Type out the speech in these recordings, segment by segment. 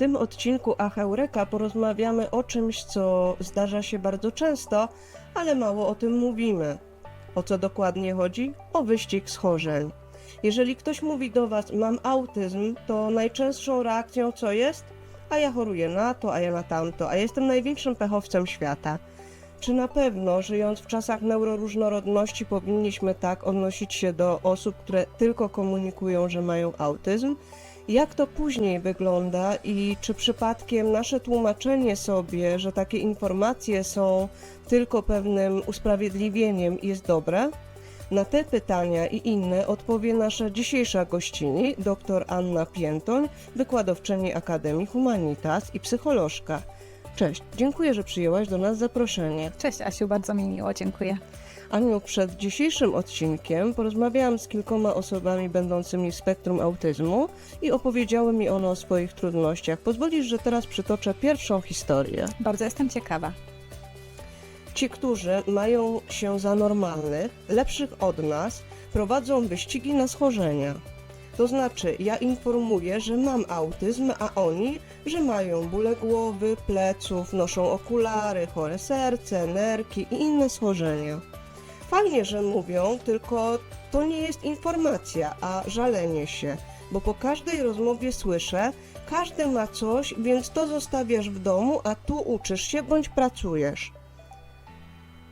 tym odcinku Acheureka porozmawiamy o czymś, co zdarza się bardzo często, ale mało o tym mówimy. O co dokładnie chodzi? O wyścig schorzeń. Jeżeli ktoś mówi do Was, mam autyzm, to najczęstszą reakcją co jest? A ja choruję na to, a ja na tamto, a jestem największym pechowcem świata. Czy na pewno, żyjąc w czasach neuroróżnorodności, powinniśmy tak odnosić się do osób, które tylko komunikują, że mają autyzm? Jak to później wygląda i czy przypadkiem nasze tłumaczenie sobie, że takie informacje są tylko pewnym usprawiedliwieniem, jest dobre? Na te pytania i inne odpowie nasza dzisiejsza gościni, dr Anna Piętoń, wykładowczyni Akademii Humanitas i psycholożka. Cześć, dziękuję, że przyjęłaś do nas zaproszenie. Cześć Asiu, bardzo mi miło, dziękuję. Aniu, przed dzisiejszym odcinkiem porozmawiałam z kilkoma osobami będącymi w spektrum autyzmu i opowiedziały mi one o swoich trudnościach. Pozwolisz, że teraz przytoczę pierwszą historię. Bardzo jestem ciekawa. Ci, którzy mają się za normalnych, lepszych od nas, prowadzą wyścigi na schorzenia. To znaczy, ja informuję, że mam autyzm, a oni, że mają bóle głowy, pleców, noszą okulary, chore serce, nerki i inne schorzenia. Fajnie, że mówią, tylko to nie jest informacja, a żalenie się, bo po każdej rozmowie słyszę, każdy ma coś, więc to zostawiasz w domu, a tu uczysz się bądź pracujesz.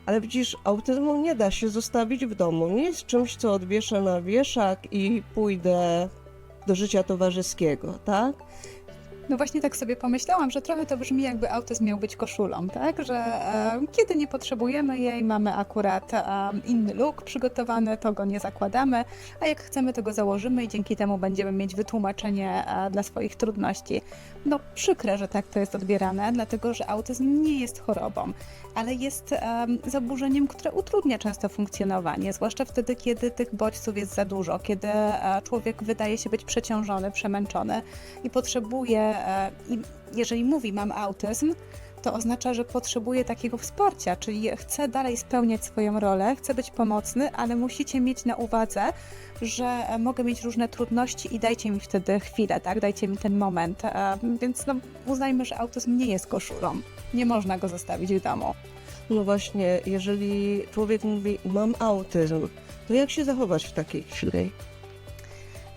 Ale widzisz, autyzmu nie da się zostawić w domu. Nie jest czymś, co odwieszę na wieszak i pójdę do życia towarzyskiego, tak? No właśnie tak sobie pomyślałam, że trochę to brzmi jakby autyzm miał być koszulą, tak? Że e, kiedy nie potrzebujemy jej, mamy akurat e, inny look przygotowany, to go nie zakładamy, a jak chcemy, to go założymy i dzięki temu będziemy mieć wytłumaczenie e, dla swoich trudności. No przykre, że tak to jest odbierane, dlatego że autyzm nie jest chorobą, ale jest e, zaburzeniem, które utrudnia często funkcjonowanie, zwłaszcza wtedy, kiedy tych bodźców jest za dużo, kiedy e, człowiek wydaje się być przeciążony, przemęczony i potrzebuje, i jeżeli mówi mam autyzm, to oznacza, że potrzebuje takiego wsparcia, czyli chce dalej spełniać swoją rolę, chce być pomocny, ale musicie mieć na uwadze, że e, mogę mieć różne trudności i dajcie mi wtedy chwilę, tak? Dajcie mi ten moment. E, Więc no, uznajmy, że autyzm nie jest koszulą. Nie można go zostawić w domu. No właśnie, jeżeli człowiek mówi, mam autyzm, to jak się zachować w takiej chwili?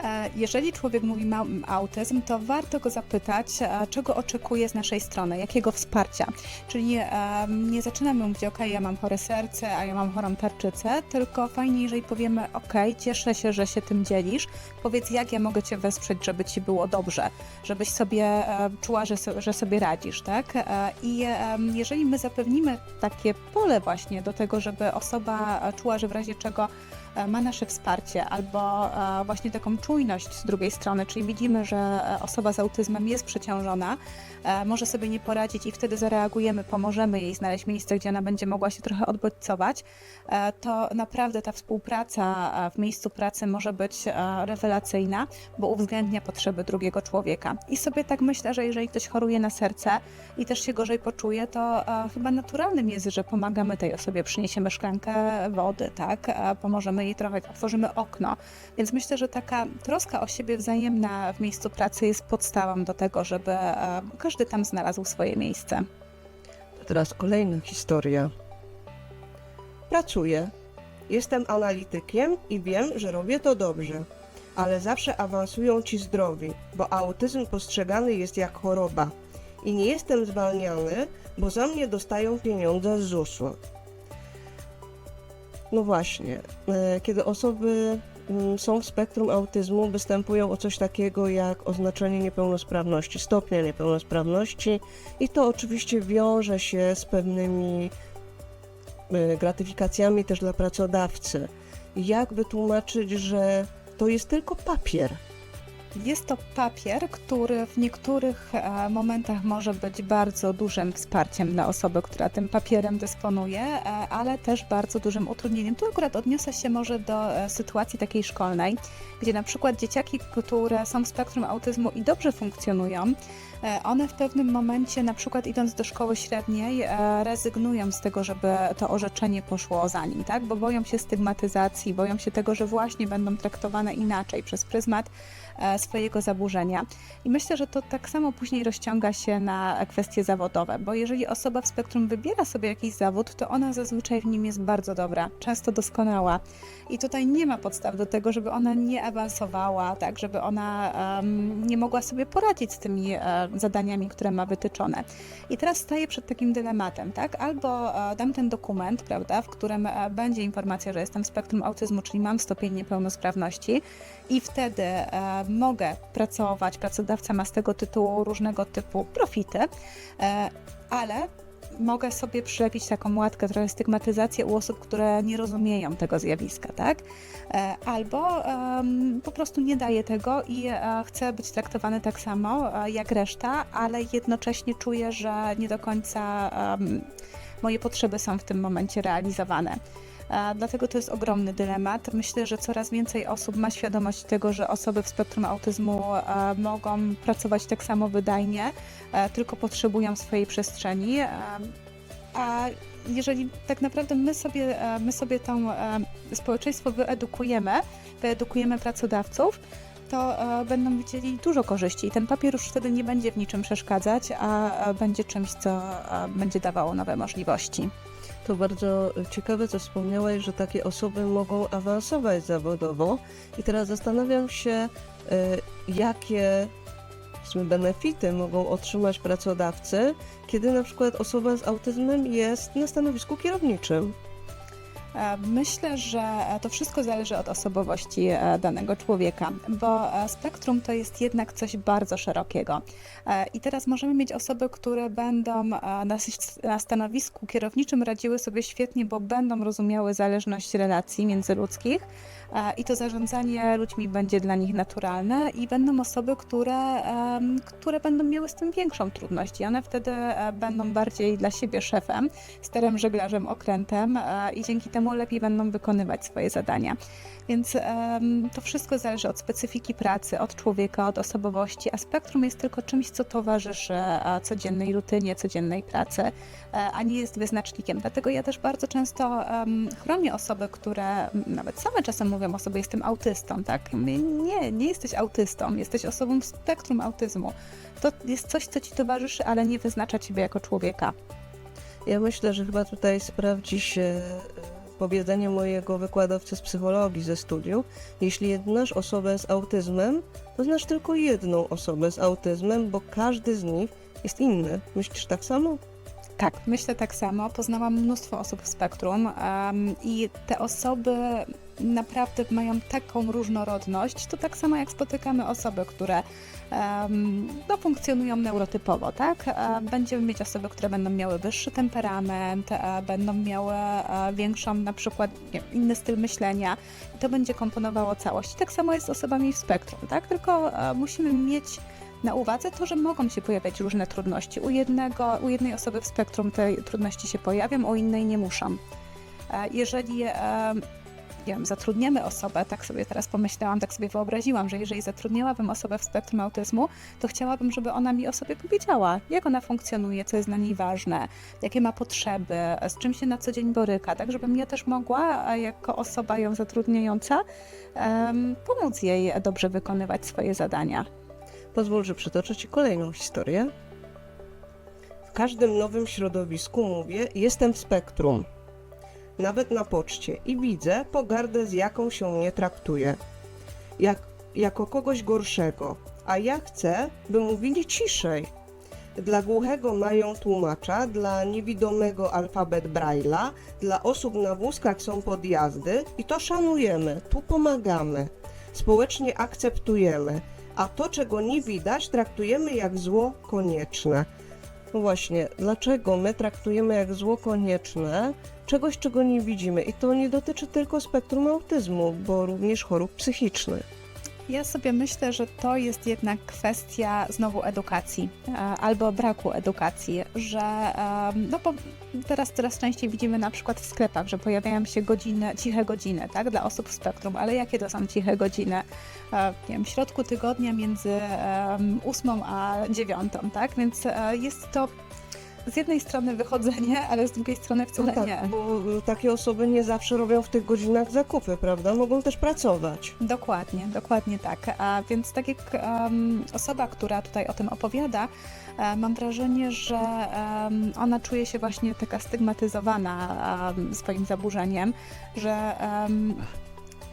E, Jeżeli człowiek mówi mam autyzm, to warto go zapytać, e, czego oczekuje z naszej strony, jakiego wsparcia. Czyli e, nie zaczynamy mówić, ok, ja mam chore serce, a ja mam chorą tarczycę, tylko fajnie, jeżeli powiemy, ok, cieszę się, że się tym dzielisz, powiedz, jak ja mogę Cię wesprzeć, żeby Ci było dobrze, żebyś sobie czuła, że, że sobie radzisz, tak? I jeżeli my zapewnimy takie pole właśnie do tego, żeby osoba czuła, że w razie czego ma nasze wsparcie albo e, właśnie taką czujność z drugiej strony, czyli widzimy, że e, osoba z autyzmem jest przeciążona, e, może sobie nie poradzić i wtedy zareagujemy, pomożemy jej znaleźć miejsce, gdzie ona będzie mogła się trochę odbodźcować, e, to naprawdę ta współpraca e, w miejscu pracy może być e, rewelacyjna, bo uwzględnia potrzeby drugiego człowieka. I sobie tak myślę, że jeżeli ktoś choruje na serce i też się gorzej poczuje, to e, chyba naturalnym jest, że pomagamy tej osobie, przyniesiemy szklankę wody, tak, e, pomożemy jej trochę, otworzymy okno. Więc myślę, że taka troska o siebie wzajemna w miejscu pracy jest podstawą do tego, żeby e, każdy tam znalazł swoje miejsce. To teraz kolejna historia. Pracuję. Jestem analitykiem i wiem, że robię to dobrze. Ale zawsze awansują ci zdrowi, bo autyzm postrzegany jest jak choroba. I nie jestem zwalniany, bo za mnie dostają pieniądze z ZUS-u. No właśnie, e, kiedy osoby mm, są w spektrum autyzmu, występują o coś takiego jak oznaczenie niepełnosprawności, stopnia niepełnosprawności, i to oczywiście wiąże się z pewnymi e, gratyfikacjami też dla pracodawcy. Jak wytłumaczyć, że to jest tylko papier? Jest to papier, który w niektórych e, momentach może być bardzo dużym wsparciem dla osoby, która tym papierem dysponuje, e, ale też bardzo dużym utrudnieniem. Tu akurat odniosę się może do e, sytuacji takiej szkolnej, gdzie na przykład dzieciaki, które są w spektrum autyzmu i dobrze funkcjonują, one w pewnym momencie, na przykład idąc do szkoły średniej, rezygnują z tego, żeby to orzeczenie poszło za nim, tak? Bo boją się stygmatyzacji, boją się tego, że właśnie będą traktowane inaczej przez pryzmat swojego zaburzenia. I myślę, że to tak samo później rozciąga się na kwestie zawodowe, bo jeżeli osoba w spektrum wybiera sobie jakiś zawód, to ona zazwyczaj w nim jest bardzo dobra, często doskonała. I tutaj nie ma podstaw do tego, żeby ona nie awansowała, tak, żeby ona em, nie mogła sobie poradzić z tymi e, zadaniami, które ma wytyczone. I teraz staję przed takim dylematem, tak? Albo e, dam ten dokument, prawda, w którym e, będzie informacja, że jestem w spektrum autyzmu, czyli mam stopień niepełnosprawności i wtedy e, mogę pracować, pracodawca ma z tego tytułu różnego typu profity, e, ale mogę sobie przylepić taką łatkę, trochę stygmatyzację u osób, które nie rozumieją tego zjawiska, tak? E, Albo em, po prostu nie daję tego i e, chcę być traktowany tak samo jak reszta, ale jednocześnie czuję, że nie do końca em, moje potrzeby są w tym momencie realizowane. Dlatego to jest ogromny dylemat. Myślę, że coraz więcej osób ma świadomość tego, że osoby w spektrum autyzmu e, mogą pracować tak samo wydajnie, e, tylko potrzebują swojej przestrzeni. e, A jeżeli tak naprawdę my sobie, my sobie to społeczeństwo wyedukujemy, wyedukujemy pracodawców, to będą widzieli dużo korzyści i ten papier już wtedy nie będzie w niczym przeszkadzać, a będzie czymś, co będzie dawało nowe możliwości. To bardzo ciekawe, co wspomniałeś, że takie osoby mogą awansować zawodowo. I teraz zastanawiam się, e, jakie benefity mogą otrzymać pracodawcy, kiedy na przykład osoba z autyzmem jest na stanowisku kierowniczym. E, Myślę, że to wszystko zależy od osobowości e, danego człowieka, bo e, spektrum to jest jednak coś bardzo szerokiego. I teraz możemy mieć osoby, które będą na, stanowisku kierowniczym radziły sobie świetnie, bo będą rozumiały zależność relacji międzyludzkich i to zarządzanie ludźmi będzie dla nich naturalne i będą osoby, które, które będą miały z tym większą trudność i one wtedy będą bardziej dla siebie szefem, sterem, żeglarzem, okrętem i dzięki temu lepiej będą wykonywać swoje zadania. Więc em, to wszystko zależy od specyfiki pracy, od człowieka, od osobowości, a spektrum jest tylko czymś, co towarzyszy e, codziennej rutynie, codziennej pracy, e, a nie jest wyznacznikiem. Dlatego ja też bardzo często em, chronię osoby, które nawet same czasem mówią o sobie, jestem autystą, tak? Nie, nie jesteś autystą, jesteś osobą w spektrum autyzmu. To jest coś, co ci towarzyszy, ale nie wyznacza ciebie jako człowieka. Ja myślę, że chyba tutaj sprawdzi się powiedzenie mojego wykładowcy z psychologii ze studiów. Jeśli znasz osobę z autyzmem, to znasz tylko jedną osobę z autyzmem, bo każdy z nich jest inny. Myślisz tak samo? Tak, myślę tak samo. Poznałam mnóstwo osób w spektrum em, i te osoby naprawdę mają taką różnorodność. To tak samo jak spotykamy osoby, które em, no, funkcjonują neurotypowo, tak? E, Będziemy mieć osoby, które będą miały wyższy temperament, e, będą miały e, większą na przykład nie, inny styl myślenia i to będzie komponowało całość. Tak samo jest z osobami w spektrum, tak? Tylko musimy mieć na uwadze to, że mogą się pojawiać różne trudności. U, jednego, u jednej osoby w spektrum te trudności się pojawią, u innej nie muszą. E, Jeżeli e, nie wiem, zatrudniamy osobę, tak sobie teraz pomyślałam, tak sobie wyobraziłam, że jeżeli zatrudniałabym osobę w spektrum autyzmu, to chciałabym, żeby ona mi o sobie powiedziała, jak ona funkcjonuje, co jest dla niej ważne, jakie ma potrzeby, z czym się na co dzień boryka, tak żebym ja też mogła, a jako osoba ją zatrudniająca, pomóc jej dobrze wykonywać swoje zadania. Pozwól, że przytoczę Ci kolejną historię. W każdym nowym środowisku mówię, jestem w spektrum. Nawet na poczcie i widzę pogardę, z jaką się mnie traktuje. Jak, jako kogoś gorszego. A ja chcę, by mówili ciszej. Dla głuchego mają tłumacza, dla niewidomego alfabet Braille'a, dla osób na wózkach są podjazdy i to szanujemy, tu pomagamy. Społecznie akceptujemy a to, czego nie widać, traktujemy jak zło konieczne. No właśnie, dlaczego my traktujemy jak zło konieczne czegoś, czego nie widzimy? I to nie dotyczy tylko spektrum autyzmu, bo również chorób psychicznych. Ja sobie myślę, że to jest jednak kwestia znowu edukacji e, albo braku edukacji, że e, no bo teraz coraz częściej widzimy na przykład w sklepach, że pojawiają się godziny, ciche godziny, tak, dla osób w spektrum, ale jakie to są ciche godziny? E, Nie wiem, w środku tygodnia między ósmą a dziewiątą, tak, więc jest to z jednej strony wychodzenie, ale z drugiej strony wcale No nie. tak, bo y, takie osoby nie zawsze robią w tych godzinach zakupy, prawda? Mogą też pracować. Dokładnie, dokładnie tak. A więc tak jak em, osoba, która tutaj o tym opowiada, e, mam wrażenie, że em, ona czuje się właśnie taka stygmatyzowana em, swoim zaburzeniem, że em,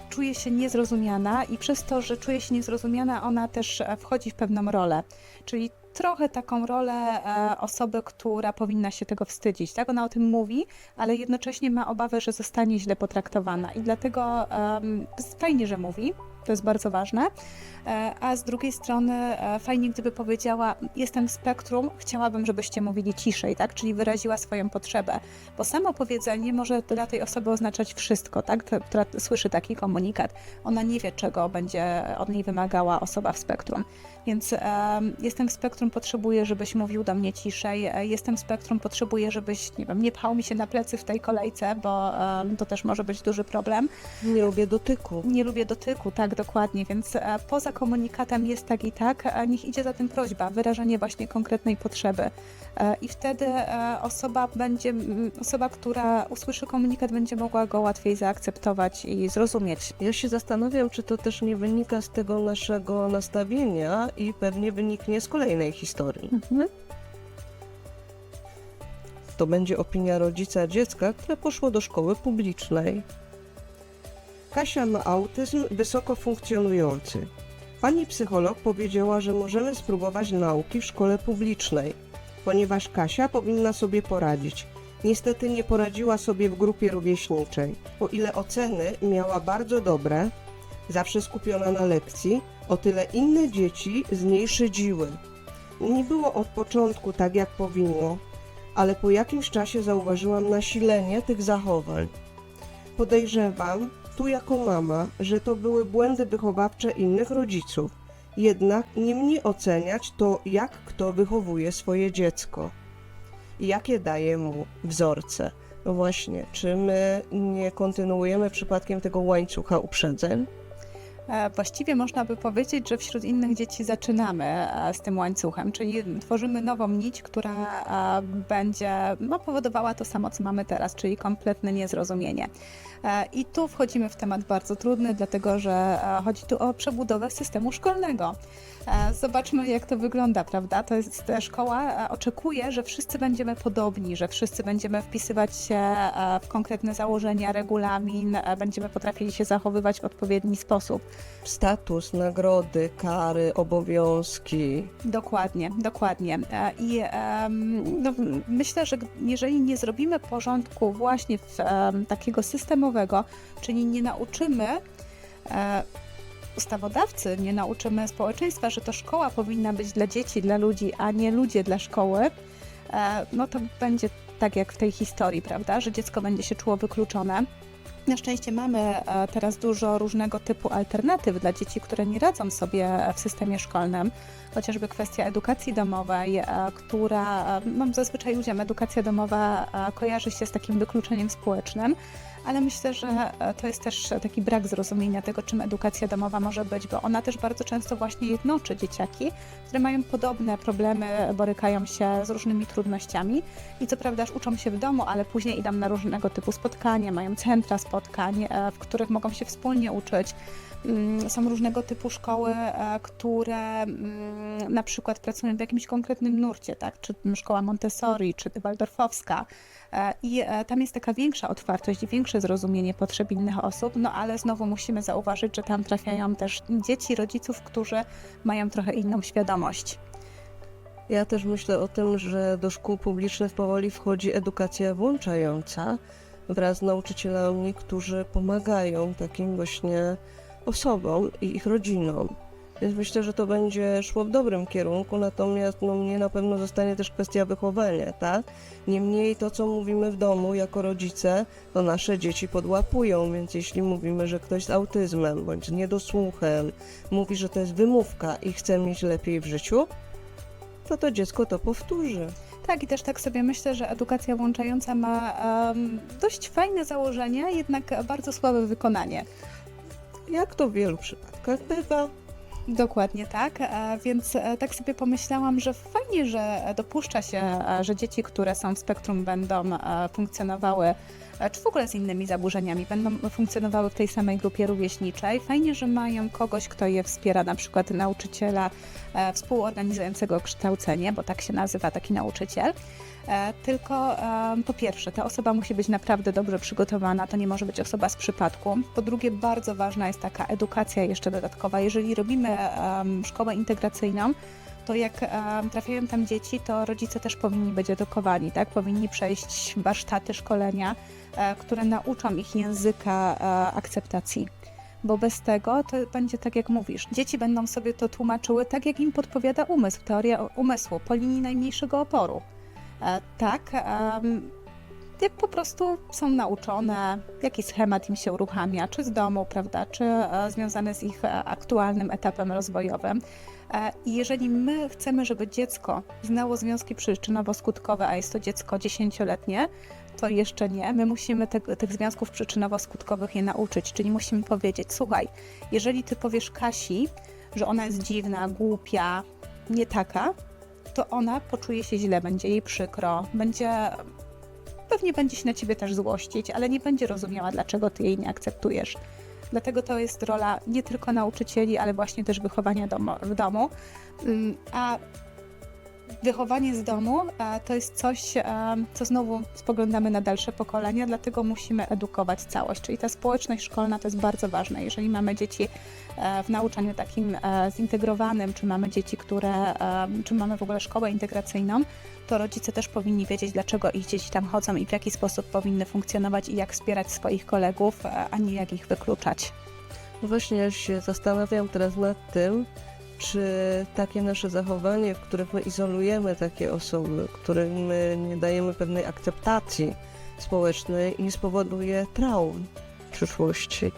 czuje się niezrozumiana i przez to, że czuje się niezrozumiana, ona też e, wchodzi w pewną rolę. Czyli trochę taką rolę e, osoby, która powinna się tego wstydzić. Tak, ona o tym mówi, ale jednocześnie ma obawę, że zostanie źle potraktowana. I dlatego jest fajnie, że mówi, to jest bardzo ważne, a z drugiej strony e, fajnie, gdyby powiedziała, jestem w spektrum, chciałabym, żebyście mówili ciszej, tak, czyli wyraziła swoją potrzebę, bo samo powiedzenie może dla tej osoby oznaczać wszystko, tak, Ta- która słyszy taki komunikat. Ona nie wie, czego będzie od niej wymagała osoba w spektrum. Więc em, jestem w spektrum, potrzebuję, żebyś mówił do mnie ciszej. E, Jestem w spektrum, potrzebuję, żebyś, nie wiem, nie pchał mi się na plecy w tej kolejce, bo to też może być duży problem. Nie lubię dotyku. Nie lubię dotyku, tak, dokładnie, więc e, poza komunikatem jest tak i tak, a niech idzie za tym prośba, wyrażenie właśnie konkretnej potrzeby. E, I wtedy e, osoba będzie, osoba, która usłyszy komunikat, będzie mogła go łatwiej zaakceptować i zrozumieć. Ja się zastanawiam, czy to też nie wynika z tego naszego nastawienia i pewnie wyniknie z kolejnej historii. Mhm. To będzie opinia rodzica dziecka, które poszło do szkoły publicznej. Kasia ma autyzm wysoko funkcjonujący. Pani psycholog powiedziała, że możemy spróbować nauki w szkole publicznej, ponieważ Kasia powinna sobie poradzić. Niestety nie poradziła sobie w grupie rówieśniczej. O ile oceny miała bardzo dobre, zawsze skupiona na lekcji, o tyle inne dzieci z niej szydziły. Nie było od początku tak, jak powinno, ale po jakimś czasie zauważyłam nasilenie tych zachowań. Podejrzewam, tu jako mama, że to były błędy wychowawcze innych rodziców. Jednak nie mnie oceniać to, jak kto wychowuje swoje dziecko. Jakie daje mu wzorce. No właśnie, czy my nie kontynuujemy przypadkiem tego łańcucha uprzedzeń? E, Właściwie można by powiedzieć, że wśród innych dzieci zaczynamy e, z tym łańcuchem, czyli tworzymy nową nić, która e, będzie no, powodowała to samo, co mamy teraz, czyli kompletne niezrozumienie. E, I tu wchodzimy w temat bardzo trudny, dlatego że e, chodzi tu o przebudowę systemu szkolnego. E, Zobaczmy, jak to wygląda, prawda? To jest szkoła oczekuje, że wszyscy będziemy podobni, że wszyscy będziemy wpisywać się w konkretne założenia, regulamin, będziemy potrafili się zachowywać w odpowiedni sposób. Status, nagrody, kary, obowiązki. Dokładnie, dokładnie. I no, myślę, że jeżeli nie zrobimy porządku właśnie w, takiego systemowego, czyli nie nauczymy e, ustawodawcy, nie nauczymy społeczeństwa, że to szkoła powinna być dla dzieci, dla ludzi, a nie ludzie dla szkoły, e, no to będzie tak jak w tej historii, prawda, że dziecko będzie się czuło wykluczone. Na szczęście mamy e, teraz dużo różnego typu alternatyw dla dzieci, które nie radzą sobie w systemie szkolnym chociażby kwestia edukacji domowej, e, która e, no, zazwyczaj ludziom edukacja domowa kojarzy się z takim wykluczeniem społecznym, ale myślę, że e, to jest też taki brak zrozumienia tego, czym edukacja domowa może być, bo ona też bardzo często właśnie jednoczy dzieciaki, które mają podobne problemy, borykają się z różnymi trudnościami i co prawda uczą się w domu, ale później idą na różnego typu spotkania, mają centra spotkań, e, w których mogą się wspólnie uczyć. Mm, Są różnego typu szkoły, e, które mm, na przykład pracują w jakimś konkretnym nurcie, tak? czy szkoła Montessori, czy Waldorfowska. E, I e, tam jest taka większa otwartość większe zrozumienie potrzeb innych osób, no ale znowu musimy zauważyć, że tam trafiają też dzieci rodziców, którzy mają trochę inną świadomość. Ja też myślę o tym, że do szkół publicznych powoli wchodzi edukacja włączająca wraz z nauczycielami, którzy pomagają takim właśnie osobom i ich rodzinom. Więc myślę, że to będzie szło w dobrym kierunku, natomiast no, mnie na pewno zostanie też kwestia wychowania, tak? Niemniej to, co mówimy w domu jako rodzice, to nasze dzieci podłapują, więc jeśli mówimy, że ktoś z autyzmem bądź z niedosłuchem mówi, że to jest wymówka i chce mieć lepiej w życiu, to to dziecko to powtórzy. Tak, i też tak sobie myślę, że edukacja włączająca ma em, dość fajne założenia, jednak bardzo słabe wykonanie. Jak to w wielu przypadkach bywa, Dokładnie tak, e, więc e, tak sobie pomyślałam, że fajnie, że dopuszcza się, e, że dzieci, które są w spektrum będą funkcjonowały, czy w ogóle z innymi zaburzeniami, będą funkcjonowały w tej samej grupie rówieśniczej. Fajnie, że mają kogoś, kto je wspiera, na przykład nauczyciela e, współorganizującego kształcenie, bo tak się nazywa taki nauczyciel. E, Tylko e, po pierwsze, ta osoba musi być naprawdę dobrze przygotowana, to nie może być osoba z przypadku. Po drugie, bardzo ważna jest taka edukacja jeszcze dodatkowa. Jeżeli robimy szkołę integracyjną, to jak trafiają tam dzieci, to rodzice też powinni być edukowani, tak? Powinni przejść warsztaty, szkolenia, e, które nauczą ich języka e, akceptacji. Bo bez tego to będzie tak, jak mówisz. Dzieci będą sobie to tłumaczyły tak, jak im podpowiada umysł, teoria umysłu, po linii najmniejszego oporu. E, Tak, em, jak po prostu są nauczone, jaki schemat im się uruchamia, czy z domu, prawda, czy e, związane z ich e, aktualnym etapem rozwojowym. E, I jeżeli my chcemy, żeby dziecko znało związki przyczynowo-skutkowe, a jest to dziecko dziesięcioletnie, to jeszcze nie. My musimy te, tych związków przyczynowo-skutkowych je nauczyć, czyli musimy powiedzieć, słuchaj, jeżeli ty powiesz Kasi, że ona jest dziwna, głupia, nie taka, to ona poczuje się źle, będzie jej przykro, będzie pewnie będzie się na ciebie też złościć, ale nie będzie rozumiała, dlaczego ty jej nie akceptujesz. Dlatego to jest rola nie tylko nauczycieli, ale właśnie też wychowania domo, w domu. Ym, A wychowanie z domu e, to jest coś, e, co znowu spoglądamy na dalsze pokolenia, dlatego musimy edukować całość. Czyli ta społeczność szkolna to jest bardzo ważne. Jeżeli mamy dzieci e, w nauczaniu takim zintegrowanym, czy mamy dzieci, które, czy mamy w ogóle szkołę integracyjną, to rodzice też powinni wiedzieć, dlaczego ich dzieci tam chodzą i w jaki sposób powinny funkcjonować i jak wspierać swoich kolegów, a nie jak ich wykluczać. No właśnie, ja się zastanawiam teraz nad tym, czy takie nasze zachowanie, w którym my izolujemy takie osoby, którym my nie dajemy pewnej akceptacji społecznej, nie spowoduje traum w przyszłości.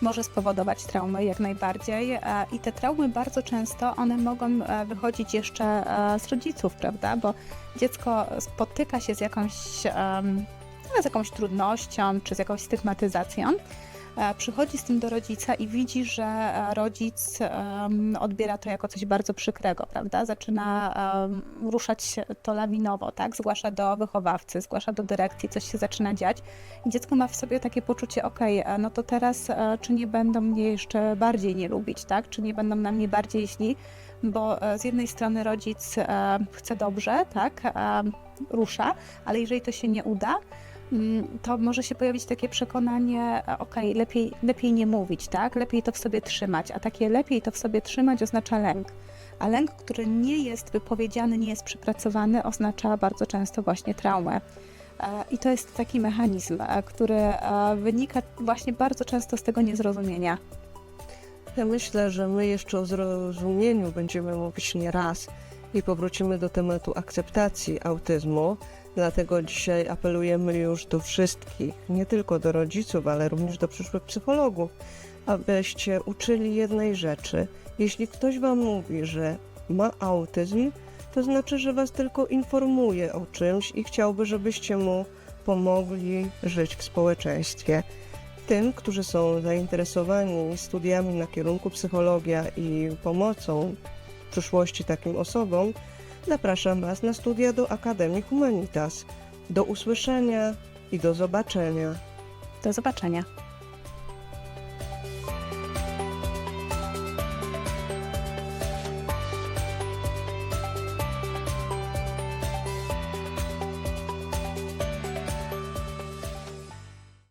może spowodować traumy jak najbardziej e, i te traumy bardzo często one mogą e, wychodzić jeszcze e, z rodziców, prawda? Bo dziecko spotyka się z jakąś, z jakąś trudnością czy z jakąś stygmatyzacją. E, Przychodzi z tym do rodzica i widzi, że e, rodzic odbiera to jako coś bardzo przykrego, prawda? Zaczyna ruszać to lawinowo, tak? Zgłasza do wychowawcy, zgłasza do dyrekcji, coś się zaczyna dziać. I dziecko ma w sobie takie poczucie, okej, e, no to teraz czy nie będą mnie jeszcze bardziej nie lubić, tak? Czy nie będą na mnie bardziej źli? Bo z jednej strony rodzic chce dobrze, tak? Rusza, ale jeżeli to się nie uda, to może się pojawić takie przekonanie, e, okej, lepiej, lepiej nie mówić, tak? Lepiej to w sobie trzymać, a takie lepiej to w sobie trzymać oznacza lęk. A lęk, który nie jest wypowiedziany, nie jest przepracowany, oznacza bardzo często właśnie traumę. E, I to jest taki mechanizm, e, który wynika właśnie bardzo często z tego niezrozumienia. Ja myślę, że my jeszcze o zrozumieniu będziemy mówić nie raz i powrócimy do tematu akceptacji autyzmu. Dlatego dzisiaj apelujemy już do wszystkich, nie tylko do rodziców, ale również do przyszłych psychologów, abyście uczyli jednej rzeczy. Jeśli ktoś Wam mówi, że ma autyzm, to znaczy, że Was tylko informuje o czymś i chciałby, żebyście mu pomogli żyć w społeczeństwie tym, którzy są zainteresowani studiami na kierunku psychologia i pomocą przyszłości takim osobom, zapraszam Was na studia do Akademii Humanitas. Do usłyszenia i do zobaczenia. Do zobaczenia.